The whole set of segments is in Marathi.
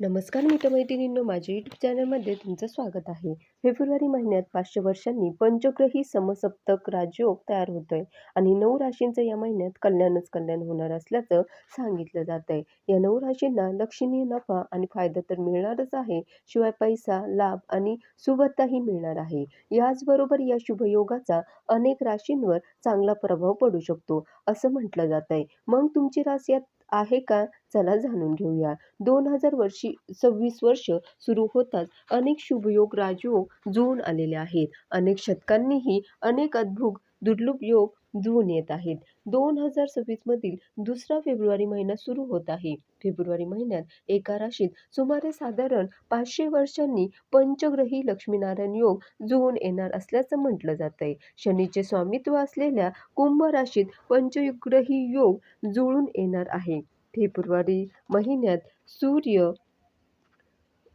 नमस्कार मित्रमैत्रिणींनो माझ्या यूट्यूब चॅनलमध्ये तुमचं स्वागत आहे. फेब्रुवारी महिन्यात पाचशे वर्षांनी पंचग्रही समसप्तक राजयोग तयार होतोय आणि नऊ राशींचं या महिन्यात कल्याणच कल्याण होणार असल्याचं सांगितलं जात आहे या नऊ राशींना लक्षणीय नफा आणि फायदा तर मिळणारच आहे शिवाय पैसा लाभ आणि सुबत्ताही मिळणार आहे. याचबरोबर या शुभयोगाचा अनेक राशींवर चांगला प्रभाव पडू शकतो असं म्हटलं जात आहे मग तुमची रास यात आहे का? चला जाणून घेऊया. दोन हजार वर्षी सव्वीस वर्ष सुरू होताच अनेक शुभयोग राजयोग जुळून आलेले आहेत. अनेक शतकांनीही अनेक अद्भुत दुर्लभ योग जुळून येत आहेत. दोन हजार सव्वीसमधील दुसरा फेब्रुवारी महिना सुरू होत आहे. फेब्रुवारी महिन्यात एका राशीत सुमारे साधारण पाचशे वर्षांनी पंचग्रही लक्ष्मीनारायण योग जुळून येणार असल्याचं म्हटलं जात आहे शनीचे स्वामित्व असलेल्या कुंभ राशीत पंचग्रही योग जुळून येणार आहे. फेब्रुवारी महिन्यात सूर्य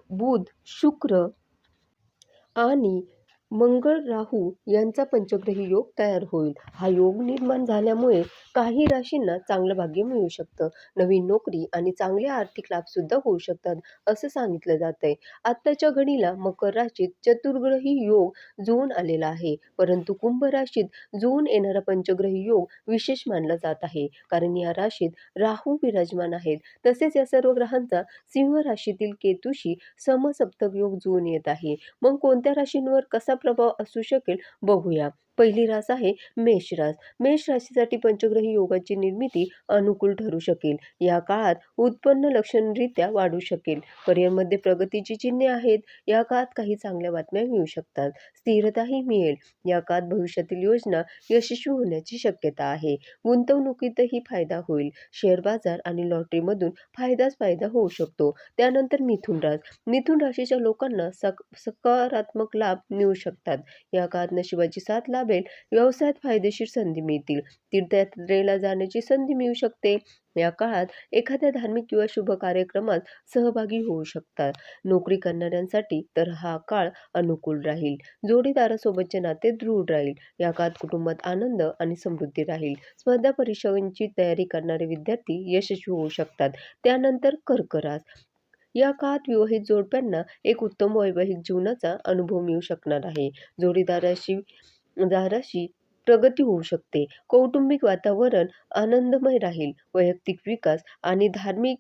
बुध शुक्र आणि मंगळ राहू यांचा पंचग्रही योग तयार होईल. हा योग निर्माण झाल्यामुळे काही राशींना चांगलं भाग्य मिळू शकतं. नवीन नोकरी आणि चांगले आर्थिक लाभ सुद्धा होऊ शकतात असं सांगितलं जात आहे आत्ताच्या घडीला मकर राशीत चतुर्ग्रही योग जुळून आलेला आहे. परंतु कुंभ राशीत जुळून येणारा पंचग्रही योग विशेष मानला जात आहे. कारण या राशीत राहू विराजमान आहेत. तसेच या सर्व ग्रहांचा सिंह राशीतील केतूशी समसप्तक योग जुळून येत आहे. मग कोणत्या राशींवर कसा प्रभाव असू शकेल. बघूया. पहिली रास आहे मेष रास. मेष राशीसाठी पंचग्रही योगाची निर्मिती अनुकूल ठरू शकेल. या काळात उत्पन्न लक्षणरित्या वाढू शकेल. करिअरमध्ये प्रगतीची चिन्हे आहेत. या काळात काही चांगल्या बातम्या मिळू शकतात. स्थिरताही मिळेल. या काळात भविष्यातील योजना यशस्वी होण्याची शक्यता आहे. गुंतवणुकीतही फायदा होईल. शेअर बाजार आणि लॉटरीमधून फायदाच फायदा होऊ शकतो. त्यानंतर मिथुन रास. मिथुन राशीच्या लोकांना सक सकारात्मक लाभ मिळू शकतात. या काळात नशिबाची साथ लाभेल व्यवसायात फायदेशीर संधी मिळतील. तीर्थयात्रेला जाण्याची संधी मिळू शकते. या काळात एखाद्या धार्मिक किंवा शुभ कार्यक्रमात सहभागी होऊ शकतात. नोकरी करणाऱ्यांसाठी तर हा काळ अनुकूल राहील. जोडीदारासोबतचे नाते दृढ राहील. या काळात कुटुंबात आनंद आणि समृद्धी राहील. स्पर्धा परीक्षांची तयारी करणारे विद्यार्थी यशस्वी होऊ शकतात. त्यानंतर कर्करास. या काळात विवाहित जोडप्यांना एक उत्तम वैवाहिक जीवनाचा अनुभव मिळू शकणार आहे. जोडीदाराशी दाराशी प्रगती होऊ शकते. कौटुंबिक वातावरण आनंदमय राहील. वैयक्तिक विकास आणि धार्मिक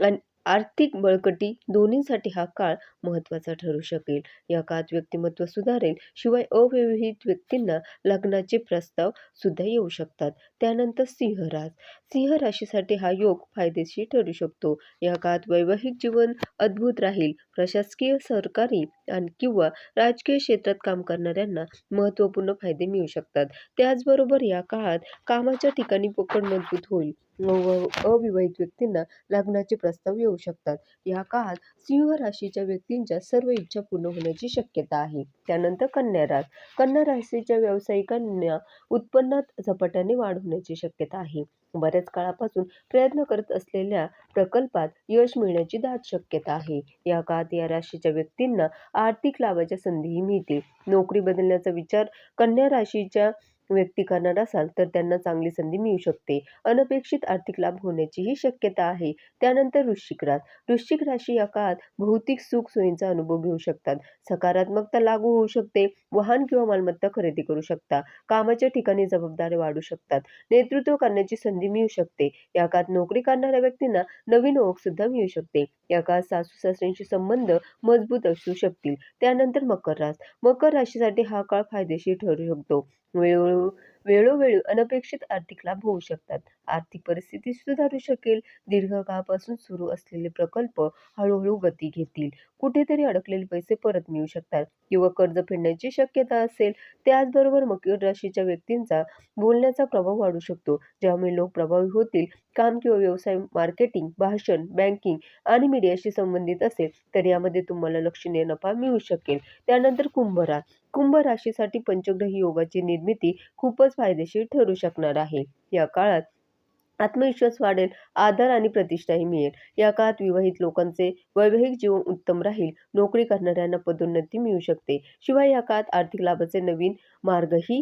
आणि आर्थिक बळकटी दोन्हीसाठी हा काळ महत्त्वाचा ठरू शकेल. या काळात व्यक्तिमत्व सुधारेल शिवाय अविवाहित व्यक्तींना लग्नाचे प्रस्ताव सुद्धा येऊ शकतात. त्यानंतर सिंह रास सिंह राशीसाठी हा योग फायदेशीर ठरू शकतो. या काळात वैवाहिक जीवन अद्भुत राहील. प्रशासकीय सरकारी आणि किंवा राजकीय क्षेत्रात काम करणाऱ्यांना महत्त्वपूर्ण फायदे मिळू शकतात. त्याचबरोबर या काळात कामाच्या ठिकाणी पकड मजबूत होईल. अविवाहित व्यक्तींना लग्नाचे प्रस्ताव येऊ शकतात. या काळात सिंह राशीच्या व्यक्तींच्या सर्व इच्छा पूर्ण होण्याची शक्यता आहे. त्यानंतर कन्या रास कन्या राशीच्या व्यावसायिकांना उत्पन्नात झपाट्याने वाढ होण्याची शक्यता आहे. बऱ्याच काळापासून प्रयत्न करत असलेल्या प्रकल्पात यश मिळण्याची दाट शक्यता आहे. या काळात या राशीच्या व्यक्तींना आर्थिक लाभाच्या संधीही मिळते नोकरी बदलण्याचा विचार कन्या राशीच्या व्यक्ती करणार असाल तर त्यांना चांगली संधी मिळू शकते. अनपेक्षित आर्थिक लाभ होण्याचीही शक्यता आहे. त्यानंतर वृश्चिक रास वृश्चिक राशी या काळात भौतिक सुख सोयींचा अनुभव घेऊ शकतात. सकारात्मकता लागू होऊ शकते. वाहन किंवा मालमत्ता खरेदी करू शकता. कामाच्या ठिकाणी जबाबदारी वाढू शकतात. नेतृत्व करण्याची संधी मिळू शकते. या काळात नोकरी करणाऱ्या व्यक्तींना नवीन ओळख सुद्धा मिळू शकते. या काळात सासू सासऱ्यांशी संबंध मजबूत असू शकतील. त्यानंतर मकर रास मकर राशीसाठी हा काळ फायदेशीर ठरू शकतो. वेळोवेळी वेळोवेळी अनपेक्षित आर्थिक लाभ होऊ शकतात. आर्थिक परिस्थिती सुधारू शकेल. दीर्घकाळापासून सुरू असलेले प्रकल्प हळूहळू गती घेतील. कुठेतरी अडकलेले पैसे परत मिळू शकतात. किंवा कर्ज फेडण्याची शक्यता असेल. त्याचबरोबर मकर राशीच्या व्यक्तींचा बोलण्याचा प्रभाव वाढू शकतो. ज्यामुळे लोक प्रभावी होतील. काम किंवा व्यवसाय मार्केटिंग भाषण बँकिंग आणि मीडियाशी संबंधित असेल तर यामध्ये तुम्हाला लक्षणीय नफा मिळू शकेल. त्यानंतर कुंभरा कुंभ राशीसाठी पंचग्रही योगाची निर्मिती खूपच फायदेशीर ठरू शकणार आहे. या काळात आत्मविश्वास वाढेल आदर आणि प्रतिष्ठाही मिळेल. या काळात विवाहित लोकांचे वैवाहिक जीवन उत्तम राहील नोकरी करणाऱ्यांना पदोन्नती मिळू शकते. शिवाय या काळात आर्थिक लाभाचे नवीन मार्गही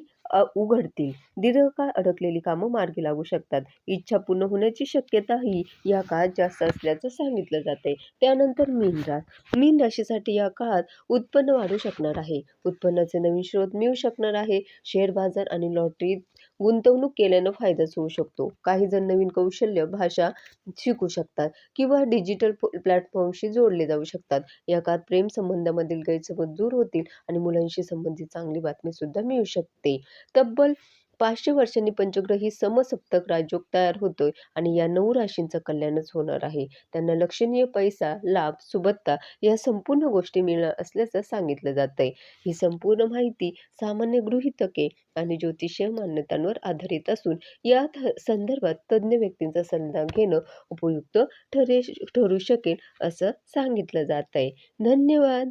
उघडतील. दीर्घकाळ अडकलेली कामं मार्गी लागू शकतात. इच्छा पूर्ण होण्याची शक्यताही या काळात जास्त असल्याचं सांगितलं जाते त्यानंतर मीन रास. मीन राशीसाठी या काळात उत्पन्न वाढू शकणार आहे. उत्पन्नाचे नवीन स्रोत मिळू शकणार आहे. शेअर बाजार आणि लॉटरीत गुंतवणूक केल्यानं फायदाच होऊ शकतो. काही जण नवीन कौशल्य, भाषा शिकू शकतात किंवा डिजिटल प्लॅटफॉर्मशी जोडले जाऊ शकतात. या काळात प्रेम संबंधामधील गैरसमज दूर होतील आणि मुलांशी संबंधित चांगली बातमीसुद्धा मिळू शकते. तब्बल पाचशे वर्षांनी पंचग्रही समसप्तक राजयोग तयार होतोय आणि या नऊ राशींचं कल्याणच होणार आहे. त्यांना लक्षणीय पैसा, लाभ, सुबत्ता या संपूर्ण गोष्टी मिळणार असल्याचं सांगितलं जात आहे ही संपूर्ण माहिती सामान्य गृहीतके आणि ज्योतिषीय मान्यतांवर आधारित असून या संदर्भात तज्ज्ञ व्यक्तींचा सल्ला घेणं उपयुक्त ठरे ठरू शकेल असं सांगितलं जात आहे धन्यवाद.